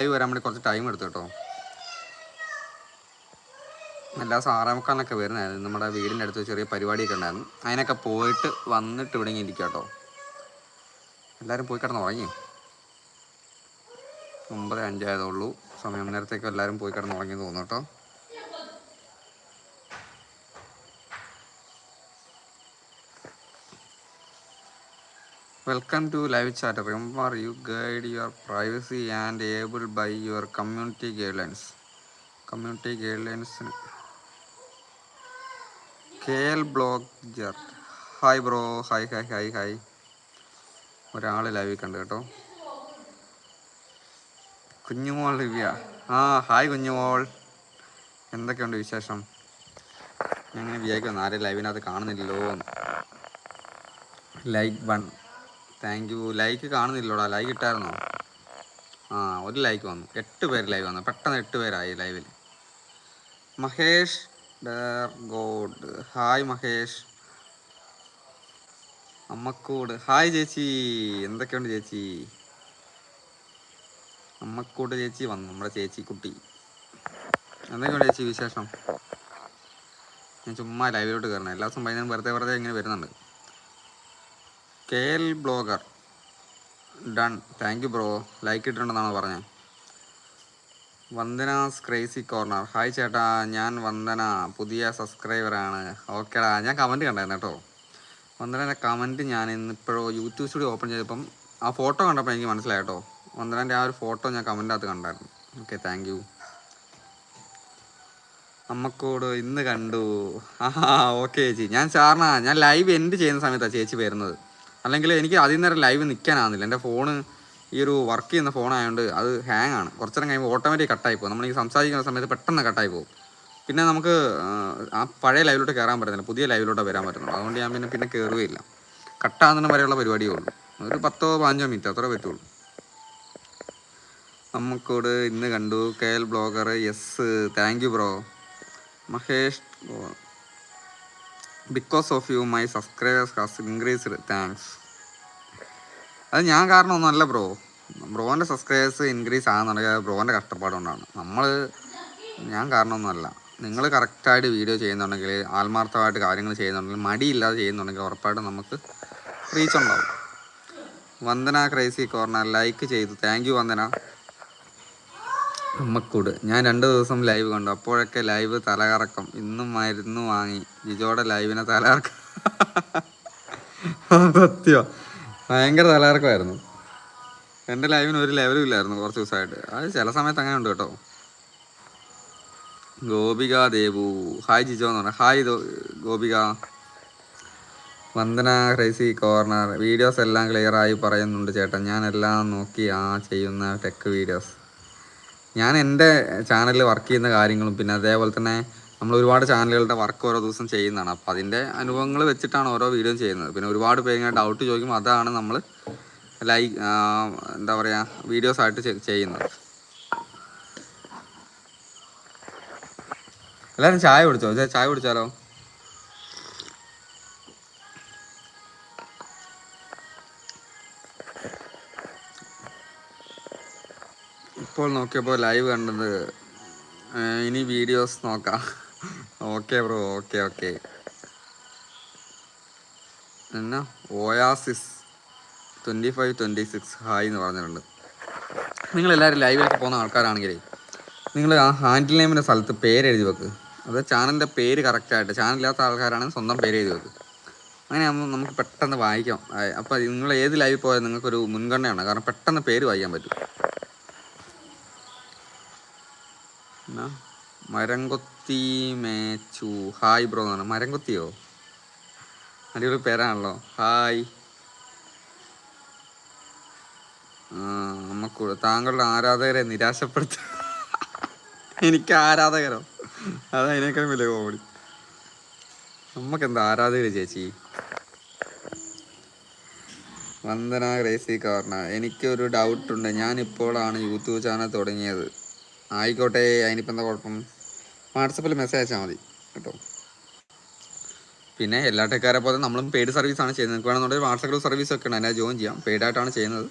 Live വരാൻ വേണ്ടി കുറച്ച് ടൈം എടുത്തു കേട്ടോ. എല്ലാ സാറാമുക്കാലൊക്കെ വരുന്നതായിരുന്നു നമ്മുടെ വീടിന്റെ അടുത്ത് ചെറിയ പരിപാടിയൊക്കെ ഉണ്ടായിരുന്നു. അതിനൊക്കെ പോയിട്ട് വന്നിട്ട് ഇവിടെ ഇരിക്കുക കേട്ടോ. എല്ലാവരും പോയി കിടന്ന് ഉറങ്ങി. ഒമ്പത് അഞ്ചായതേ ഉള്ളൂ. സമയം നേരത്തേക്ക് എല്ലാവരും പോയി കിടന്ന് ഉറങ്ങി തോന്നുന്നു കേട്ടോ. Welcome to live chat remember you guide your privacy and able by your community guidelines community guidelines K L blogger hi bro hi hi hi hi ഒരാൾ ലൈവിൽ കണ്ട് കേട്ടോ. കുഞ്ഞുമോൾ ദിവ്യ. ആ ഹായ് കുഞ്ഞുമോൾ. എന്തൊക്കെയുണ്ട് വിശേഷം? ഞാൻ ഇങ്ങനെ വിചാരിക്കുന്നു ആരെയും ലൈവിനകത്ത് കാണുന്നില്ലല്ലോ like one thank you like കാണുന്നില്ലോടാ. Like ഇട്ടായിരുന്നോ? ആ ഒരു ലൈക്ക് വന്നു. എട്ട് പേര് ലൈവ് വന്നു. പെട്ടെന്ന് എട്ട് പേരായി ലൈവിൽ മഹേഷ് ഡർ ഗോഡ്. ഹായ് മഹേഷ്. അമ്മക്കൂട്. ഹായ് ചേച്ചി. എന്തൊക്കെയുണ്ട് ചേച്ചി? അമ്മക്കൂട് ചേച്ചി വന്നു. നമ്മുടെ ചേച്ചി കുട്ടി. എന്തൊക്കെയുണ്ട് ചേച്ചി വിശേഷം? ഞാൻ ചുമ്മാ ലൈവിലോട്ട് കയറണം എല്ലാ ദിവസവും വൈകുന്നേരം വെറുതെ വെറുതെ ഇങ്ങനെ വരുന്നുണ്ട്. K L blogger. Done. Thank you bro. Like ഇട്ടിട്ടുണ്ടെന്നാണ് പറഞ്ഞത് വന്ദനാസ് ക്രേസി കോർണർ. ഹായ് ചേട്ടാ. ഞാൻ വന്ദന. പുതിയ സബ്സ്ക്രൈബറാണ്. ഓക്കേടാ. ഞാൻ കമന്റ് കണ്ടായിരുന്നു കേട്ടോ. വന്ദനന്റെ കമന്റ് ഞാൻ ഇന്നിപ്പോഴോ യൂട്യൂബ് സ്റ്റുഡിയോ ഓപ്പൺ ചെയ്തപ്പം ആ ഫോട്ടോ കണ്ടപ്പോൾ എനിക്ക് മനസ്സിലായി കേട്ടോ. വന്ദനന്റെ ആ ഒരു ഫോട്ടോ ഞാൻ കമന്റിനകത്ത് കണ്ടായിരുന്നു. Okay thank U. അമ്മക്കോട് ഇന്ന് കണ്ടു. ആ ഓക്കെ ചേച്ചി. ഞാൻ സാറിനാ ഞാൻ ലൈവ് എൻഡ് ചെയ്യുന്ന സമയത്താണ് ചേച്ചി വരുന്നത്. അല്ലെങ്കിൽ എനിക്ക് അതിൽ നേരം ലൈവ് നിൽക്കാനാവുന്നില്ല എന്റെ ഫോണ് ഈ ഒരു വർക്ക് ചെയ്യുന്ന ഫോണായതുകൊണ്ട് അത് ഹാങ് ആണ്. കുറച്ചേരം കഴിയുമ്പോൾ ഓട്ടോമാറ്റിക് കട്ടായി പോകും. നമ്മൾ ഈ സംസാരിക്കുന്ന സമയത്ത് പെട്ടെന്ന് കട്ടായി പോകും. പിന്നെ നമുക്ക് ആ, പഴയ ലൈവിലോട്ട് കയറാൻ പറ്റുന്നില്ല പുതിയ ലൈവിലോട്ട് വരാൻ പറ്റുന്നുള്ളൂ അതുകൊണ്ട് ഞാൻ പിന്നെ പിന്നെ കയറുകയില്ല കട്ടാകുന്ന വരെയുള്ള പരിപാടിയേ ഉള്ളൂ. ഒരു പത്തോ പതിനഞ്ചോ മിനിറ്റ് അത്രേ പറ്റുള്ളൂ. നമുക്കോട് ഇന്ന് കണ്ടു K L blogger. Yes thank you bro Mahesh because of you my subscribers has increased thanks അത് ഞാൻ കാരണമൊന്നുമല്ല ബ്രോ ബ്രോന്റെ സബ്സ്ക്രൈബേഴ്സ് ഇൻക്രീസ് ആകുന്നുണ്ടെങ്കിൽ ബ്രോന്റെ കഷ്ടപ്പാടുകൊണ്ടാണ്. നമ്മൾ ഞാൻ കാരണമൊന്നുമല്ല. നിങ്ങൾ കറക്റ്റായിട്ട് വീഡിയോ ചെയ്യുന്നുണ്ടെങ്കിൽ ആത്മാർത്ഥമായിട്ട് കാര്യങ്ങൾ ചെയ്യുന്നുണ്ടെങ്കിൽ മടിയില്ലാതെ ചെയ്യുന്നുണ്ടെങ്കിൽ ഉറപ്പായിട്ട് നമുക്ക് റീച്ച് ഉണ്ടാവും. വന്ദന ക്രൈസി കോർണർ ലൈക്ക് ചെയ്തു. Thank you Vandana. അമ്മക്കൂട് ഞാൻ രണ്ട് ദിവസം ലൈവ് കണ്ടു. അപ്പോഴൊക്കെ ലൈവ് തലകറക്കം. ഇന്നും മരുന്ന് വാങ്ങി. ജിജോടെ ലൈവിനെ തലകറക്കം. സത്യോ. ഭയങ്കര തലകറക്കമായിരുന്നു. എന്റെ ലൈവിന് ഒരു ലെവലും ഇല്ലായിരുന്നു കുറച്ച് ദിവസമായിട്ട്. അത് ചില സമയത്ത് അങ്ങനെ ഉണ്ട് കേട്ടോ. ഗോപിക ദേവു. ഹായ് ജിജോ എന്ന് പറഞ്ഞു. Hi Gopika. Vandana crazy corner videos എല്ലാം ക്ലിയറായി പറയുന്നുണ്ട് ചേട്ടൻ. ഞാൻ എല്ലാം നോക്കി ആ ചെയ്യുന്ന ടെക് വീഡിയോസ് ഞാൻ എന്റെ ചാനലിൽ വർക്ക് ചെയ്യുന്ന കാര്യങ്ങളും പിന്നെ അതേപോലെ തന്നെ നമ്മൾ ഒരുപാട് ചാനലുകളുടെ വർക്ക് ഓരോ ദിവസം ചെയ്യുന്നതാണ്. അപ്പോൾ അതിന്റെ അനുഭവങ്ങൾ വെച്ചിട്ടാണ് ഓരോ വീഡിയോ ചെയ്യുന്നത്. പിന്നെ ഒരുപാട് പേര് ഇങ്ങനെ ഡൗട്ട് ചോദിക്കും അതാണ് നമ്മൾ ലൈക്ക് എന്താ പറയുക വീഡിയോസ് ആയിട്ട് ചെ- ചെയ്യുന്നത്. എല്ലാവരും ചായ കുടിച്ചോ? ചായ കുടിച്ചാലോ? ഇപ്പോൾ നോക്കിയപ്പോൾ ലൈവ് കണ്ടത് ഇനി വീഡിയോസ് നോക്കാം. ഓക്കെ ബ്രോ ഓക്കെ ഓക്കെ എന്നാ? Oasis twenty five twenty six hi എന്ന് പറഞ്ഞിട്ടുണ്ട്. നിങ്ങളെല്ലാവരും ലൈവിലേക്ക് പോകുന്ന ആൾക്കാരാണെങ്കിൽ നിങ്ങൾ ആ ഹാൻഡിൽ നെയിമിന്റെ സ്ഥലത്ത് പേര് എഴുതി വെക്ക്. അത് ചാനലിന്റെ പേര് കറക്റ്റായിട്ട് ചാനലില്ലാത്ത ആൾക്കാരാണെങ്കിൽ സ്വന്തം പേര് എഴുതി വെക്ക്. അങ്ങനെ ആകുമ്പോൾ നമുക്ക് പെട്ടെന്ന് വായിക്കാം. അപ്പോൾ നിങ്ങൾ ഏത് ലൈവിൽ പോയാൽ നിങ്ങൾക്കൊരു മുൻഗണനയാണ്. കാരണം പെട്ടെന്ന് പേര് വായിക്കാൻ പറ്റും എന്നാ മരംകൊത്തി മേച്ചു. ഹായ് ബ്രോ എന്നാണ്. മരംകൊത്തിയോ? അടിപൊളി പേരാണല്ലോ. ഹായ് നമുക്ക് താങ്കളുടെ ആരാധകരെ നിരാശപ്പെടുത്ത എനിക്ക് ആരാധകരോ? അത് വലിയ കോമഡി നമുക്കെന്താ ആരാധകര് ചേച്ചി? വന്ദന ഗ്രേസി കാരണ എനിക്കൊരു ഡൗട്ടുണ്ട് ഞാനിപ്പോഴാണ് യൂട്യൂബ് ചാനൽ തുടങ്ങിയത്. ആയിക്കോട്ടെ അതിനിപ്പോൾ എന്താ കുഴപ്പം? വാട്സപ്പിൽ മെസ്സേജ് അയച്ചാൽ മതി കേട്ടോ. പിന്നെ എല്ലാ ടെക്കാരെ പോലെ നമ്മളും പെയ്ഡ് സർവീസാണ് ചെയ്യുന്നത്. നിങ്ങൾക്ക് വേണമെന്നുണ്ടെങ്കിൽ വാട്സപ്പിൽ സർവീസ് ഒക്കെ ഉണ്ട് അതിനെ ജോയിൻ ചെയ്യാം. പെയ്ഡായിട്ടാണ് ചെയ്യുന്നത്.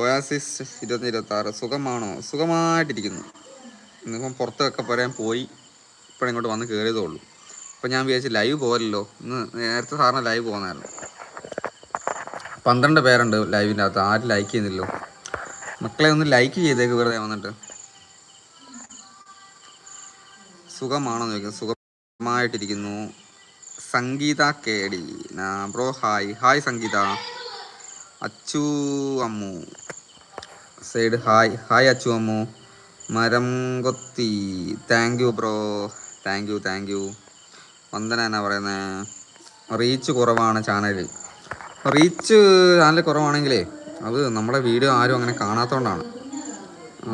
ഒയാസിസ് ഇരുപത്തി ഇരുപത്താറ് സുഖമാണോ? സുഖമായിട്ടിരിക്കുന്നു. ഇന്നിപ്പം പുറത്തൊക്കെ പറയാൻ പോയി. ഇപ്പോഴും ഇങ്ങോട്ട് വന്ന് കയറിയതേ ഉള്ളൂ. അപ്പം ഞാൻ വിചാരിച്ചു ലൈവ് പോകലല്ലോ ഇന്ന് നേരത്തെ സാറിന് ലൈവ് പോകുന്നതായിരുന്നു പന്ത്രണ്ട് പേരുണ്ട് ലൈവിന്റെ അകത്ത്. ആരും ലൈക്ക് ചെയ്യുന്നില്ലോ മക്കളെ ഒന്ന് ലൈക്ക് ചെയ്തേക്ക് വെറുതെ വന്നിട്ട്. സുഖമാണോ ചോദിക്കുന്നത് സുഖമായിട്ടിരിക്കുന്നു. Sangeetha കേടി. Bro hi hi Sangeetha. Achu Ammu. Side hi hi Achu Ammu. മരം കൊത്തി. Thank you bro. Thank you thank you Vandana എന്നാ പറയുന്നത് റീച്ച് കുറവാണ് ചാനലിൽ റീച്ച് ചാനൽ കുറവാണെങ്കിലേ അത് നമ്മുടെ വീഡിയോ ആരും അങ്ങനെ കാണാത്തതുകൊണ്ടാണ്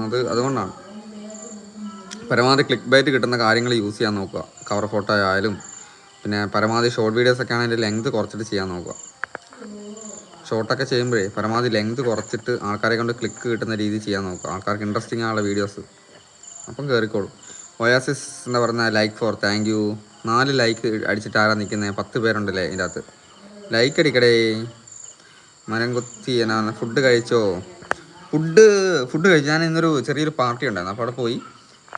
അത് അതുകൊണ്ടാണ്. പരമാവധി ക്ലിക്ക് ബൈറ്റ് കിട്ടുന്ന കാര്യങ്ങൾ യൂസ് ചെയ്യാൻ നോക്കുക. കവർ ഫോട്ടോ ആയാലും പിന്നെ പരമാവധി ഷോർട്ട് വീഡിയോസ് ഒക്കെ ആണെങ്കിൽ ലെങ്ത് കുറച്ചിട്ട് ചെയ്യാൻ നോക്കുക. ഷോർട്ടൊക്കെ ചെയ്യുമ്പോഴേ പരമാവധി ലെങ്ത് കുറച്ചിട്ട് ആൾക്കാരെ കൊണ്ട് ക്ലിക്ക് കിട്ടുന്ന രീതി ചെയ്യാൻ നോക്കുക. ആൾക്കാർക്ക് ഇൻട്രസ്റ്റിംഗ് ആയുള്ള വീഡിയോസ് അപ്പം കയറിക്കോളും ഒയാസിസ് എന്താ പറഞ്ഞാൽ ലൈക്ക് ഫോർ താങ്ക് യു നാല് ലൈക്ക് അടിച്ചിട്ട് ആരാ നിൽക്കുന്നത് പത്ത് പേരുണ്ടല്ലേ ഇതിന്റെ അകത്ത്. ലൈക്ക് അടിക്കടേ. മരം കൊത്തി എന്നാ ഫുഡ് കഴിച്ചോ? ഫുഡ് ഫുഡ് കഴിച്ചു. ഞാൻ ഇന്നൊരു ചെറിയൊരു പാർട്ടി ഉണ്ടായിരുന്നു. അപ്പോൾ അവിടെ പോയി.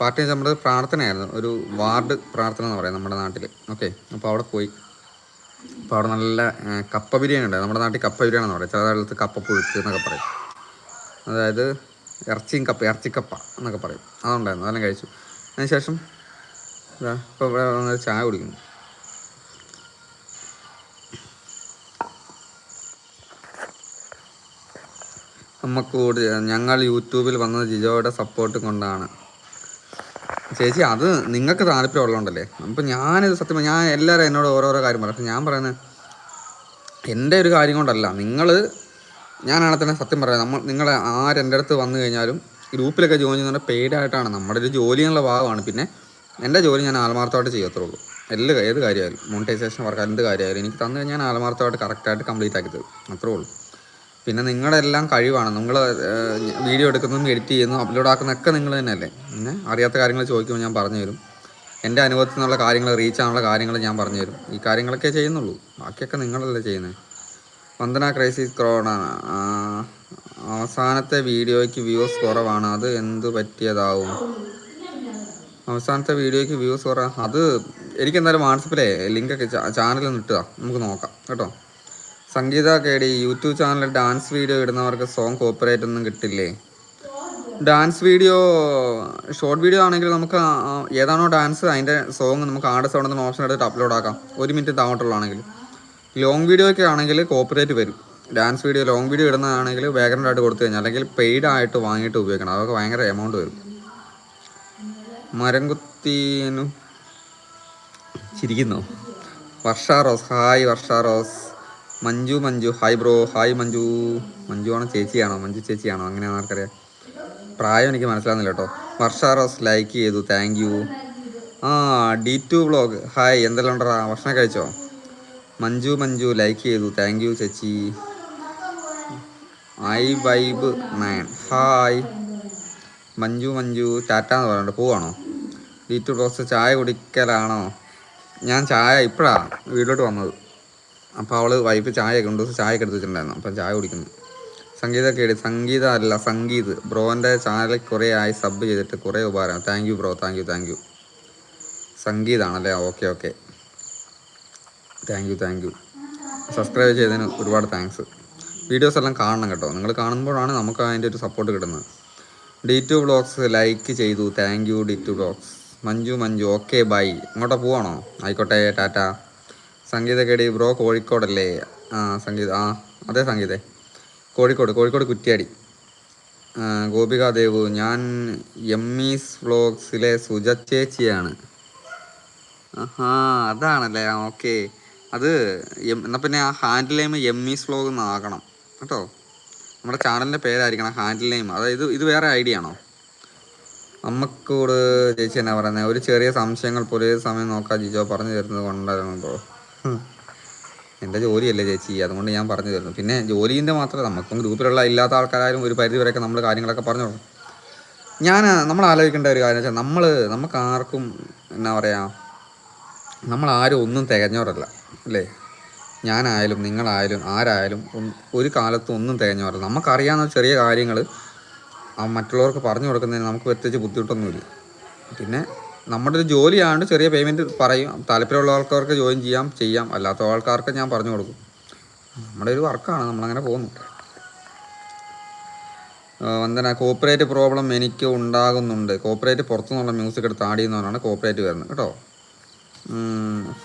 പാർട്ടി നമ്മുടെ പ്രാർത്ഥനയായിരുന്നു. ഒരു വാർഡ് പ്രാർത്ഥന എന്ന് പറയാം നമ്മുടെ നാട്ടിൽ ഓക്കെ അപ്പോൾ അവിടെ പോയി. അപ്പോൾ അവിടെ നല്ല കപ്പ ബിരിയാണി ഉണ്ടായിരുന്നു. നമ്മുടെ നാട്ടിൽ കപ്പ ബിരിയാണി എന്ന് പറയാം. ചില സ്ഥലത്ത് കപ്പ പുഴുക്ക് എന്നൊക്കെ പറയും. അതായത് ഇറച്ചിയും കപ്പ ഇറച്ചിക്കപ്പ എന്നൊക്കെ പറയും. അതുണ്ടായിരുന്നു. അതെല്ലാം കഴിച്ചു. അതിന് ശേഷം ഇപ്പോൾ ഇവിടെ ചായ കുടിക്കുന്നു. നമുക്ക് കൂടി ഞങ്ങൾ യൂട്യൂബിൽ വന്നത് ജിജോയുടെ സപ്പോർട്ട് കൊണ്ടാണ്. ചേച്ചി അത് നിങ്ങൾക്ക് താല്പര്യം ഉള്ളതുകൊണ്ടല്ലേ? അപ്പം ഞാനിത് സത്യം ഞാൻ എല്ലാവരും എന്നോട് ഓരോരോ കാര്യം പറയും. ഞാൻ പറയുന്നത് എന്റെ ഒരു കാര്യം കൊണ്ടല്ല. നിങ്ങൾ ഞാനാണ് തന്നെ സത്യം പറയാം നമ്മൾ നിങ്ങൾ ആരെന്റെ അടുത്ത് വന്നു കഴിഞ്ഞാലും ഗ്രൂപ്പിലൊക്കെ ജോയിൻ ചെയ്യുന്നത് പെയ്ഡ് ആയിട്ടാണ് നമ്മുടെ ഒരു ജോലി എന്നുള്ള ഭാഗമാണ്. പിന്നെ എന്റെ ജോലി ഞാൻ ആത്മാർത്ഥമായിട്ട് ചെയ്യത്തുള്ളൂ. എല്ലാ ഏത് കാര്യമായാലും. മോണിറ്റൈസേഷൻ വർക്ക് എന്ത് കാര്യമായാലും എനിക്ക് തന്നു കഴിഞ്ഞാൽ ആത്മാർത്ഥമായിട്ട് കറക്റ്റായിട്ട് കംപ്ലീറ്റ് ആക്കി തരും. അത്രേ ഉള്ളൂ. പിന്നെ നിങ്ങളുടെ എല്ലാം കഴിവാണ് നിങ്ങൾ വീഡിയോ എടുക്കുന്നതും എഡിറ്റ് ചെയ്യുന്നതും അപ്ലോഡ് ആക്കുന്നതൊക്കെ നിങ്ങൾ തന്നെയല്ലേ? പിന്നെ അറിയാത്ത കാര്യങ്ങൾ ചോദിക്കുമ്പോൾ ഞാൻ പറഞ്ഞു തരും. എന്റെ അനുഭവത്തിൽ നിന്നുള്ള കാര്യങ്ങൾ റീച്ച് ആണുള്ള കാര്യങ്ങൾ ഞാൻ പറഞ്ഞു തരും. ഈ കാര്യങ്ങളൊക്കെ ചെയ്യുന്നുള്ളൂ. ബാക്കിയൊക്കെ നിങ്ങളല്ലേ ചെയ്യുന്നത് വന്ദന ക്രൈസിസ് ക്രോണ അവസാനത്തെ വീഡിയോയ്ക്ക് വ്യൂസ് കുറവാണ്. അത് എന്ത് പറ്റിയതാവും? അവസാനത്തെ വീഡിയോയ്ക്ക് വ്യൂസ് കുറവാണ് അത് എനിക്കെന്തായാലും വാട്സപ്പിലെ ലിങ്കൊക്കെ ചാനലിൽ ഇട്ടുക നമുക്ക് നോക്കാം. കേട്ടോ? സംഗീത കേടി യൂട്യൂബ് ചാനലിൽ ഡാൻസ് വീഡിയോ ഇടുന്നവർക്ക് സോങ് കോപ്പറേറ്റ് ഒന്നും കിട്ടില്ലേ? ഡാൻസ് വീഡിയോ ഷോർട്ട് വീഡിയോ ആണെങ്കിൽ നമുക്ക് ഏതാണോ ഡാൻസ് അതിന്റെ സോങ് നമുക്ക് ആടെ സൗണ്ട് ഓപ്ഷൻ എടുത്തിട്ട് അപ്ലോഡ് ആക്കാം. ഒരു മിനിറ്റ് താഴോട്ടുള്ളതാണെങ്കിൽ ലോങ് വീഡിയോ ഒക്കെ ആണെങ്കിൽ കോപ്പറേറ്റ് വരും. ഡാൻസ് വീഡിയോ ലോങ് വീഡിയോ ഇടുന്നതാണെങ്കിൽ ബാക്ക്ഗ്രൗണ്ട് ആയിട്ട് കൊടുത്തു കഴിഞ്ഞാൽ അല്ലെങ്കിൽ പെയ്ഡ് ആയിട്ട് വാങ്ങിയിട്ട് ഉപയോഗിക്കണം. അതൊക്കെ ഭയങ്കര എമൗണ്ട് വരും. മരം കുത്തിനും ചിരിക്കുന്നു? Varsha Rose. Hi Varsha Rose. Manju Manju. Hi bro hi Manju. Manju ആണോ ചേച്ചിയാണോ? മഞ്ജു ചേച്ചിയാണോ? അങ്ങനെയാണോ ആർക്കറിയാം. പ്രായം എനിക്ക് മനസ്സിലാകുന്നില്ല കേട്ടോ. വർഷ റോസ് ലൈക്ക് ചെയ്തു. താങ്ക് യു ആ ഡി ടു ബ്ലോഗ് ഹായ് എന്തെല്ലാം ഉണ്ടടാ? ഭക്ഷണം കഴിച്ചോ? മഞ്ജു മഞ്ജു ലൈക്ക് ചെയ്തു. താങ്ക് യു ചേച്ചി. I vibe nine hi Manju Manju. Tata എന്ന് പോവാണോ? ഡി ടു ബ്ലോഗ്സ് ചായ കുടിക്കലാണോ? ഞാൻ ചായ ഇപ്പോഴാണ് വീട്ടിലോട്ട് വന്നത്. അപ്പോൾ അവൾ വൈഫ് ചായ ഉണ്ട് ചായ ഒക്കെ എടുത്ത് വെച്ചിട്ടുണ്ടായിരുന്നു. അപ്പം ചായ കുടിക്കുന്നു. സംഗീത കേടി സംഗീത അല്ല സംഗീത്. ബ്രോന്റെ ചാനലിൽ കുറേ ആയി സബ് ചെയ്തിട്ട് കുറേ ഉപകാരം thank you bro thank you thank you സംഗീതാണല്ലേ? Okay okay thank you thank you subscribe ചെയ്തതിന് ഒരുപാട് താങ്ക്സ് വീഡിയോസ് എല്ലാം കാണണം കേട്ടോ. നിങ്ങൾ കാണുമ്പോഴാണ് നമുക്ക് അതിന്റെ ഒരു സപ്പോർട്ട് കിട്ടുന്നത്. ഡി ടു ബ്ലോഗ്സ് ലൈക്ക് ചെയ്തു. Thank you D two blogs Manju Manju. Okay bye ഇങ്ങോട്ടാണ് പോവാണോ? ആയിക്കോട്ടെ ടാറ്റ. സംഗീത കേടി ബ്രോ കോഴിക്കോടല്ലേ? ആ സംഗീത ആ അതെ സംഗീതേ. കോഴിക്കോട് കോഴിക്കോട് കുറ്റ്യാടി. ഗോപിക ദേവു ഞാൻ എം വ്ളോഗ്സിലെ സുജ ചേച്ചിയാണ്. ആഹാ അതാണല്ലേ ഓക്കെ. അത് എം- എന്നാ പിന്നെ ആ ഹാൻഡിൽ നെയിം എം വ്ളോഗ് എന്നാകണം കേട്ടോ. നമ്മുടെ ചാനലിന്റെ പേരായിരിക്കണം ഹാൻഡിൽ നെയിം. അതായത് ഇത് വേറെ ഐഡിയ ആണോ? അമ്മക്കോട് ചേച്ചി എന്നാ പറയുന്നത് ഒരു ചെറിയ സംശയങ്ങൾ പോലെ സമയം നോക്കാൻ ജിജോ പറഞ്ഞു തരുന്നത് കൊണ്ടായിരുന്നു ബ്രോ. എന്റെ ജോലിയല്ലേ ചേച്ചി? അതുകൊണ്ട് ഞാൻ പറഞ്ഞു തരുന്നു പിന്നെ ജോലീന്റെ മാത്രമേ നമുക്കും ഗ്രൂപ്പിലുള്ള ഇല്ലാത്ത ആൾക്കാരും ഒരു പരിധി വരെയൊക്കെ നമ്മൾ കാര്യങ്ങളൊക്കെ പറഞ്ഞു കൊടുക്കും ഞാൻ നമ്മൾ ആലോചിക്കേണ്ട ഒരു കാര്യം വെച്ചാൽ നമ്മൾ നമുക്ക് ആർക്കും എന്നാ പറയുക നമ്മൾ ആരും ഒന്നും തികഞ്ഞവരല്ല അല്ലേ? ഞാനായാലും നിങ്ങളായാലും ആരായാലും ഒരു കാലത്തും ഒന്നും തികഞ്ഞവരല്ല. നമുക്കറിയാവുന്ന ചെറിയ കാര്യങ്ങൾ മറ്റുള്ളവർക്ക് പറഞ്ഞു കൊടുക്കുന്നതിന് നമുക്ക് പ്രത്യേകിച്ച് ബുദ്ധിമുട്ടൊന്നുമില്ല. പിന്നെ നമ്മുടെ ഒരു ജോലിയാണ് ചെറിയ പേയ്മെന്റ് പറയും. താല്പര്യമുള്ള ആൾക്കാർക്ക് ജോയിൻ ചെയ്യാം ചെയ്യാം. അല്ലാത്ത ആൾക്കാർക്ക് ഞാൻ പറഞ്ഞു കൊടുക്കും. നമ്മുടെ ഒരു വർക്കാണ് നമ്മളങ്ങനെ പോകുന്നു. വന്ദന കോപ്പറേറ്റ് പ്രോബ്ലം എനിക്ക് ഉണ്ടാകുന്നുണ്ട്. കോപ്പറേറ്റ് പുറത്തുനിന്നുള്ള മ്യൂസിക് എടുത്ത് ആഡ് ചെയ്യുന്നവരാണ് കോപ്പറേറ്റ് വരുന്നത്. കേട്ടോ?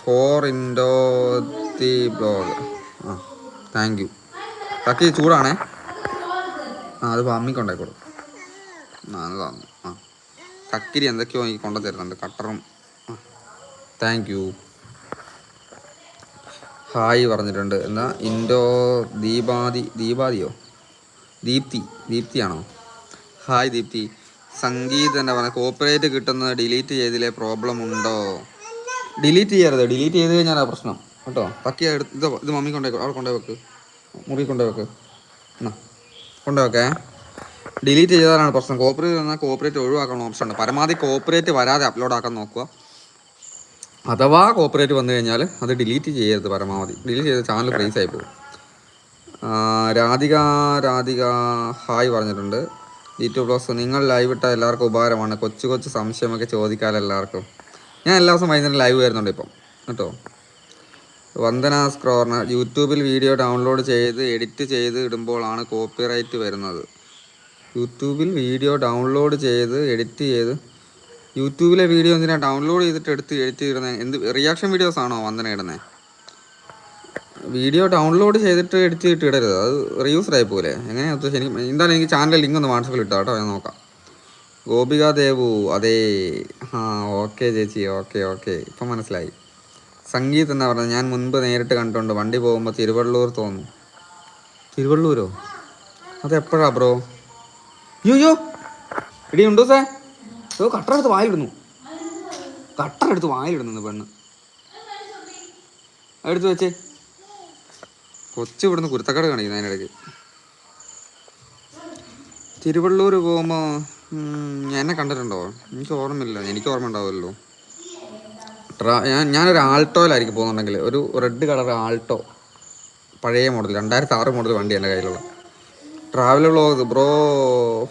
ഫോർ ഇൻഡോ തി ബ്ലോഗ് ആ താങ്ക് യു തക്കി ചൂടാണേ. ആ അത് അമ്മിക്ക് ഉണ്ടായിക്കോളൂ കക്കിരി എന്തൊക്കെയോ എനിക്ക് കൊണ്ടു തരുന്നുണ്ട്. കട്ടറും. താങ്ക് യു ഹായ് പറഞ്ഞിട്ടുണ്ട്. എന്താ ഇൻഡോ ദീപാതി ദീപാതിയോ ദീപ്തി ദീപ്തിയാണോ? ഹായ് ദീപ്തി. സംഗീത് എന്താ പറയുക കോപ്പറേറ്റ് കിട്ടുന്നത് ഡിലീറ്റ് ചെയ്തില്ലേ പ്രോബ്ലം ഉണ്ടോ? ഡിലീറ്റ് ചെയ്യരുത്. ഡിലീറ്റ് ചെയ്ത് കഴിഞ്ഞാൽ ആ പ്രശ്നം. കേട്ടോ? തക്കി എടുത്ത് ഇത് മമ്മി കൊണ്ടുപോയി അവിടെ കൊണ്ടുപോയി വെക്ക്. മുറി കൊണ്ടുപോയി വെക്ക്. എന്നാ കൊണ്ടേ വെക്കേ. ഡിലീറ്റ് ചെയ്തതാണ് പ്രശ്നം. കോപ്പറേറ്റ് വന്നാൽ കോപ്പറേറ്റ് ഒഴിവാക്കണം ഓപ്ഷൻ ഉണ്ട്. പരമാവധി കോപ്പറേറ്റ് വരാതെ അപ്ലോഡ് ആക്കാൻ നോക്കുക. അഥവാ കോപ്പറേറ്റ് വന്നു കഴിഞ്ഞാൽ അത് ഡിലീറ്റ് ചെയ്യരുത് പരമാവധി. ഡിലീറ്റ് ചെയ്ത് ചാനൽ ഫ്രീസ് ആയി പോകും രാധിക രാധിക ഹായ് പറഞ്ഞിട്ടുണ്ട്. യൂട്യൂബ് ബ്ലോഗ്സ് നിങ്ങൾ ലൈവ് ഇട്ടാൽ എല്ലാവർക്കും ഉപകാരമാണ്. കൊച്ചു കൊച്ചു സംശയമൊക്കെ ചോദിക്കാമല്ലോ എല്ലാവർക്കും. ഞാൻ എല്ലാ ദിവസവും വൈകുന്നേരം ലൈവ് വരുന്നുണ്ട് ഇപ്പം. കേട്ടോ? വന്ദന സ്ക്രോർണർ യൂട്യൂബിൽ വീഡിയോ ഡൗൺലോഡ് ചെയ്ത് എഡിറ്റ് ചെയ്ത് ഇടുമ്പോഴാണ് കോപ്പിറൈറ്റ് വരുന്നത്. യൂട്യൂബിൽ വീഡിയോ ഡൗൺലോഡ് ചെയ്ത് എഡിറ്റ് ചെയ്ത് യൂട്യൂബിലെ വീഡിയോ എന്തിനാണ് ഡൗൺലോഡ് ചെയ്തിട്ട് എടുത്ത് എഡിറ്റ് ഇടുന്നത് എന്ത് റിയാക്ഷൻ വീഡിയോസ് ആണോ വന്ദന ഇടുന്നത് വീഡിയോ ഡൗൺലോഡ് ചെയ്തിട്ട് എഡിറ്റ് ചെയ്തിട്ട് ഇടരുത്. അത് റീയൂസ്ഡ് ആയി പോലെ എങ്ങനെയാ? ഉദ്ദേശം? എനിക്ക് എന്തായാലും എനിക്ക് ചാനലിൽ ലിങ്ക് ഒന്ന് വാട്സപ്പിൽ ഇട്ടോ കേട്ടോ ഞാൻ നോക്കാം. ഗോപിക ദേവു അതേ. ആ ഓക്കെ ചേച്ചി ഓക്കെ ഓക്കെ ഇപ്പം മനസ്സിലായി. സംഗീത് എന്നാ പറഞ്ഞത്? ഞാൻ മുൻപ് നേരിട്ട് കണ്ടിട്ടുണ്ട്. വണ്ടി പോകുമ്പോൾ തിരുവള്ളൂർ തോന്നുന്നു. തിരുവള്ളൂരോ? അതെപ്പോഴാ ബ്രോ അയ്യോ ഇടി ഉണ്ടോ സേ ഓ കട്ടർ എടുത്ത് വായിലിടുന്നു. കട്ടർ എടുത്ത് വായിലിടുന്നു പെണ്ണ്. എടുത്ത് വെച്ചേ. കൊച്ചു ഇവിടുന്ന് കുരുത്തക്കട കാണിക്കുന്നു അതിനിടയ്ക്ക്. തിരുവള്ളൂർ പോകുമ്പോൾ എന്നെ കണ്ടിട്ടുണ്ടോ? എനിക്ക് ഓർമ്മയില്ല. എനിക്ക് ഓർമ്മ ഉണ്ടാവുമല്ലോ. ട്രാ ഞാൻ ഞാനൊരു ആൾട്ടോയിലായിരിക്കും പോകുന്നുണ്ടെങ്കിൽ. ഒരു റെഡ് കളർ ആൾട്ടോ. പഴയ മോഡൽ രണ്ടായിരത്തി ആറ് മോഡൽ വണ്ടി എന്റെ കയ്യിലുള്ള. Travel vlog bro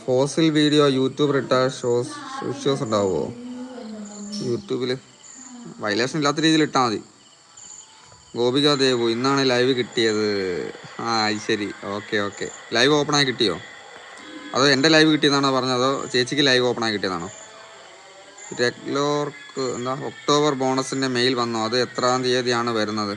fossil video YouTube ഇട്ട ഷോസ് ഷോസ് ഉണ്ടാവുമോ യൂട്യൂബിൽ വയലേഷൻ ഇല്ലാത്ത രീതിയിൽ ഇട്ടാൽ മതി. ഗോപിക ദേവു ഇന്നാണ് ലൈവ് കിട്ടിയത്. ആ ശരി. ഓക്കെ ഓക്കെ ലൈവ് ഓപ്പൺ ആയി കിട്ടിയോ? അതോ എന്റെ ലൈവ് കിട്ടിയതാണോ പറഞ്ഞത്? അതോ ചേച്ചിക്ക് ലൈവ് ഓപ്പൺ ആയി കിട്ടിയതാണോ? റെഗ്ലോർക്ക് എന്താ ഒക്ടോബർ ബോണസിന്റെ മെയിൽ വന്നോ? അത് എത്രാം തീയതിയാണ് വരുന്നത്?